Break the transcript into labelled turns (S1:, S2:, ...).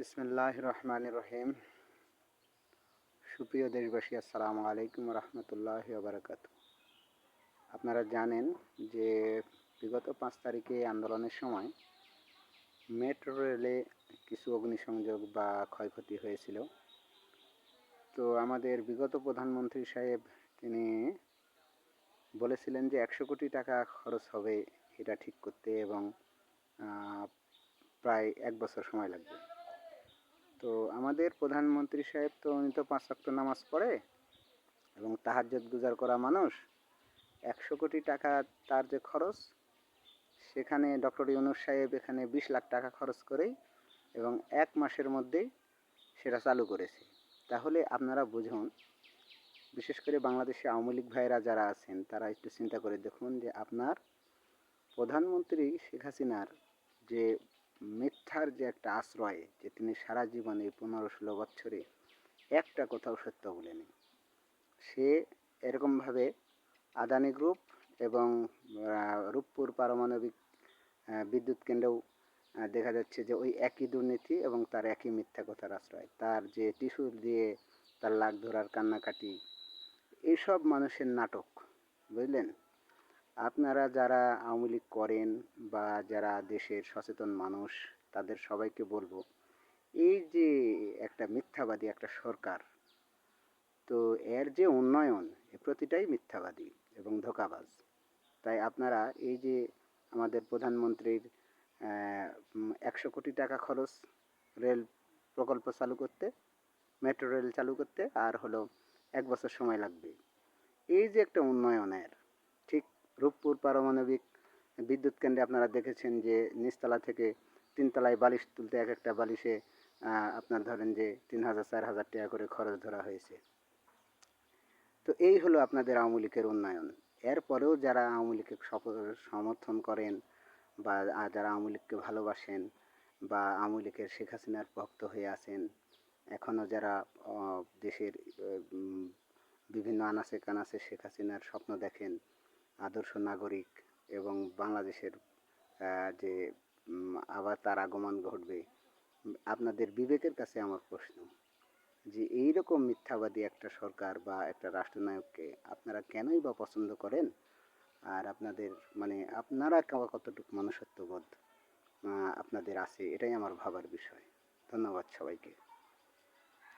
S1: বিসমিল্লাহ রহমান রহিম। সুপ্রিয় দেশবাসী, আসসালামু আলাইকুম রহমতুল্লাহ বারাকাত আপনারা জানেন যে বিগত পাঁচ তারিখে আন্দোলনের সময় মেট্রো রেলে কিছু অগ্নিসংযোগ বা ক্ষয়ক্ষতি হয়েছিল। তো আমাদের বিগত প্রধানমন্ত্রী সাহেব, তিনি বলেছিলেন যে একশো কোটি টাকা খরচ হবে এটা ঠিক করতে এবং প্রায় এক বছর সময় লাগবে। তো আমাদের প্রধানমন্ত্রী সাহেব তো উনি তো পাঁচ ওয়াক্ত নামাজ পড়ে এবং তাহাজ্জুদ গুজার করা মানুষ। একশো কোটি টাকা তার যে খরচ, সেখানে ডক্টর ইউনুস সাহেব এখানে বিশ লাখ টাকা খরচ করেই এবং এক মাসের মধ্যেই সেটা চালু করেছে। তাহলে আপনারা বুঝুন, বিশেষ করে বাংলাদেশে আওয়ামী লীগ ভাইয়েরা যারা আছেন, তারা একটু চিন্তা করে দেখুন যে আপনার প্রধানমন্ত্রী শেখ হাসিনার যে মিথ্যার যে একটা আশ্রয় যে তিনি সারা জীবনে পনেরো ষোলো বছরে একটা কোথাও সত্য বলেনি। সে এরকমভাবে আদানি গ্রুপ এবং রূপপুর পারমাণবিক বিদ্যুৎ কেন্দ্রেও দেখা যাচ্ছে যে ওই একই দুর্নীতি এবং তার একই মিথ্যা কথার আশ্রয়। তার যে টিস্যুর দিয়ে তার লাগ ধরার কান্নাকাটি এইসব মানুষের নাটক, বুঝলেন? আপনারা যারা আওয়ামী লীগ করেন বা যারা দেশের সচেতন মানুষ, তাদের সবাইকে বলব, এই যে একটা মিথ্যাবাদী একটা সরকার, তো এর যে উন্নয়ন প্রতিটাই মিথ্যাবাদী এবং ধোকাবাজ। তাই আপনারা এই যে আমাদের প্রধানমন্ত্রীর একশো কোটি টাকা খরচ রেল প্রকল্প চালু করতে, মেট্রো রেল চালু করতে, আর হলো এক বছর সময় লাগবে। এই যে একটা উন্নয়নের রূপপুর পারমাণবিক বিদ্যুৎ কেন্দ্রে আপনারা দেখেছেন যে নিচতলা থেকে তিনতলায় বালিশ তুলতে এক একটা বালিশে আপনার ধরেন যে তিন হাজার, চার হাজার টাকা করে খরচ ধরা হয়েছে। তো এই হলো আপনাদের আওয়ামী লীগের উন্নয়ন। এরপরেও যারা আওয়ামী লীগকে সমর্থন করেন বা যারা আওয়ামী লীগকে ভালোবাসেন বা আওয়ামী লীগের শেখ হাসিনার ভক্ত হয়ে আছেন এখনও যারা দেশের বিভিন্ন আনাচে কানাচে শেখ হাসিনার স্বপ্ন দেখেন আদর্শ নাগরিক এবং বাংলাদেশের যে আবার তার আগমন ঘটবে, আপনাদের বিবেকের কাছে আমার প্রশ্ন যে এই রকম মিথ্যাবাদী একটা সরকার বা একটা রাষ্ট্রনায়ককে আপনারা কেনই বা পছন্দ করেন? আর আপনাদের মানে আপনারা কতটুকু মনুষ্যত্ববোধ আপনাদের আছে? এটাই আমার ভাবার বিষয়। ধন্যবাদ সবাইকে।